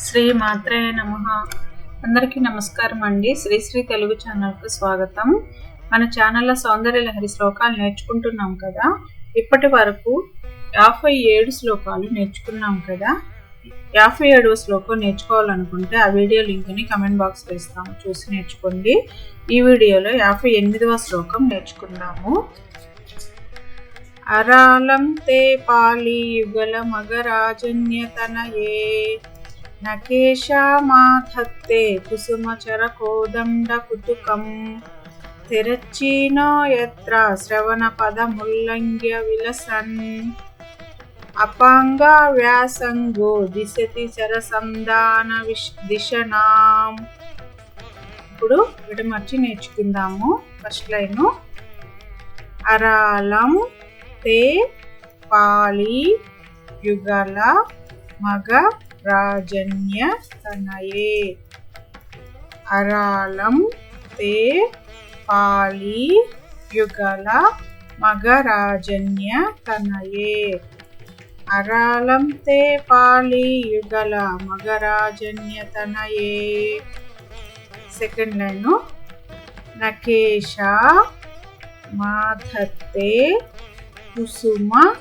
శ్రీ మాత్రే నమ. అందరికీ నమస్కారం అండి. శ్రీశ్రీ తెలుగు ఛానల్కు స్వాగతం. మన ఛానల్లో సౌందర్య లహరి శ్లోకాలు నేర్చుకుంటున్నాం కదా. ఇప్పటి వరకు యాభై ఏడు శ్లోకాలు నేర్చుకున్నాం కదా. యాభై ఏడవ శ్లోకం నేర్చుకోవాలనుకుంటే ఆ వీడియో లింక్ని కమెంట్ బాక్స్ ఇస్తాము చూసి నేర్చుకోండి. ఈ వీడియోలో యాభై ఎనిమిదవ శ్లోకం నేర్చుకున్నాము అరాళం తే పాలి యుగల మగరాజన్యతనయే నకేశామాధత్తే కుసుమచర కోదండ కుతుకం తెరచీనో యత్ర శ్రవణ పద ముల్లంఘ్య విలసన్ అపాంగ వ్యాసంగో దిశతి చరసంధాన విష్ దిశనాం. ఇప్పుడు విడమర్చి నేర్చుకుందాము. First line. అరాళం తే పాలి యుగల మగ రాజన్య తనయే. అరాళం తే పాళీ యుగల మగరాజన్య తనయే. అరాళం తే పాళీ యుగల మగరాజన్య తనయే. Second line. నకేష మాధత్తే కుసుమ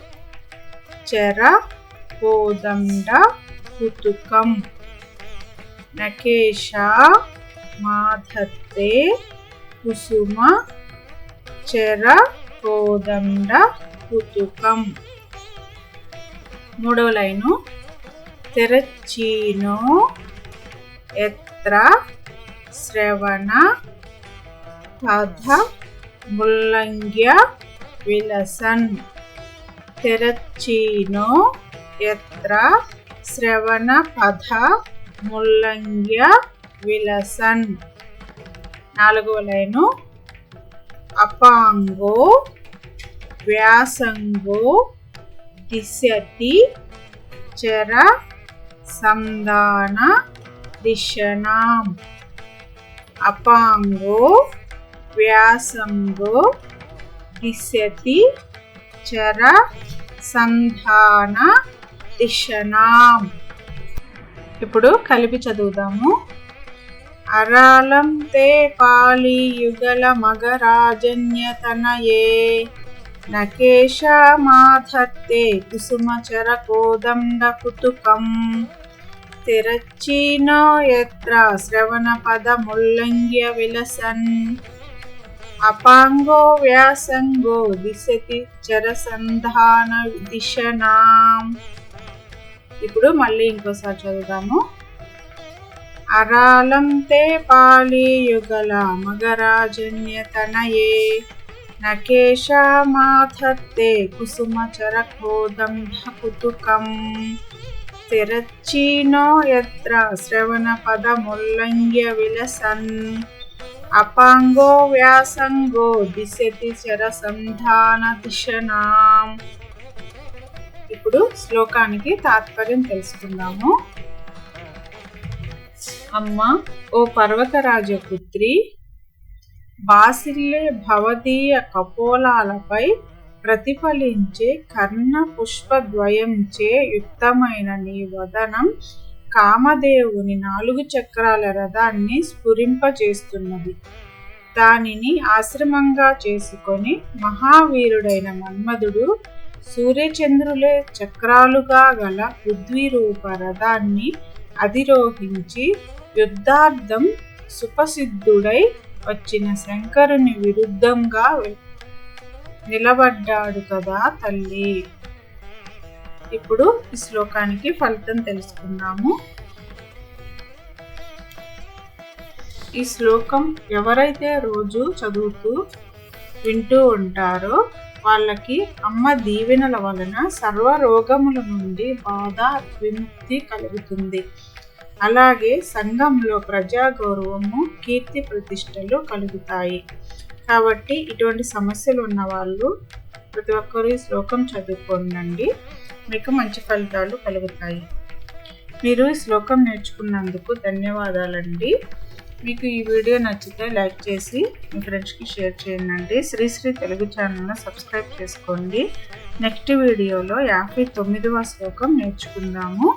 చర కోదండ కుతుకం. నకేష మాధత్తే కుసుమ చెర కోదండ కుతుకం. మూడవ లైను. తెరచీనో ఎత్ర శ్రవణ పథ ముల్లంగ్య విలసన్. తెరచీనో ఎత్ర శ్రవణ పథ ముల్లంగ్య విలసన్. నాలుగవ లైను. అపాంగో వ్యాసంగో దిశతి చర సంధాన దిశనాం. అపాంగో వ్యాసంగో దిశతి చర సంధాన దిశనాం ఇప్పుడు కలిపి చదువుదాము. అరాళం తే పాలి యుగల మగరాజన్యతనయే నకేశమాధత్తే కుసుమచర కోదండ కుతుకం తిరచ్చీనో ఎత్ర శ్రవణ పద ముల్లంఘ్య విలసన్ అపాంగో వ్యాసంగో దిశతి చరసంధాన దిశనాం ఇప్పుడు మళ్ళీ ఇంకోసారి చదువుదాము. అరాళం తే మగరాజన్య తనయే. మగరాజన్యతనయే నకేశమాధత్తే కుసుమచర కోదండ కుతుకం తిరచ్చీనో యత్ర శ్రవణ పద విలసన్. అపాంగో వ్యాసంగో దిశతి చరసంధాన దిశనాం. ఇప్పుడు శ్లోకానికి తాత్పర్యం తెలుసుకుందాము. అమ్మ ఓ పర్వతరాజ పుత్రి బాసిల్లే భవదీయ కపోలాలపై ప్రతిఫలించే కర్ణ పుష్పద్వయంచే యుక్తమైన నీ వదనం కామదేవుని నాలుగు చక్రాల రథాన్ని స్ఫురింపచేస్తున్నది దానిని ఆశ్రమంగా చేసుకొని మహావీరుడైన మన్మధుడు సూర్యచంద్రులే చక్రాలుగా గల పృథ్వీరూప రథాన్ని అధిరోహించి యుద్ధార్థం సుప్రసిద్ధుడై వచ్చిన శంకరుని విరుద్ధంగా నిలబడ్డాడు కదా తల్లి. ఇప్పుడు ఈ శ్లోకానికి ఫలితం తెలుసుకుందాము. ఈ శ్లోకం ఎవరైతే రోజు చదువుతూ వింటూ ఉంటారో. వాళ్ళకి అమ్మ దీవెనల వలన సర్వ రోగముల నుండి బాధ విముక్తి కలుగుతుంది. అలాగే సంఘంలో ప్రజా గౌరవము కీర్తి ప్రతిష్టలు కలుగుతాయి. కాబట్టి ఇటువంటి సమస్యలు ఉన్న వాళ్ళు ప్రతి ఒక్కరు ఈ శ్లోకం చదువుకోండి మీకు మంచి ఫలితాలు కలుగుతాయి. మీరు ఈ శ్లోకం నేర్చుకున్నందుకు ధన్యవాదాలండి. మీకు ఈ వీడియో నచ్చితే లైక్ చేసి మీ ఫ్రెండ్స్కి షేర్ చేయండి శ్రీశ్రీ తెలుగు ఛానల్ను సబ్స్క్రైబ్ చేసుకోండి. నెక్స్ట్ వీడియోలో యాభై తొమ్మిదవ శ్లోకం నేర్చుకుందాము.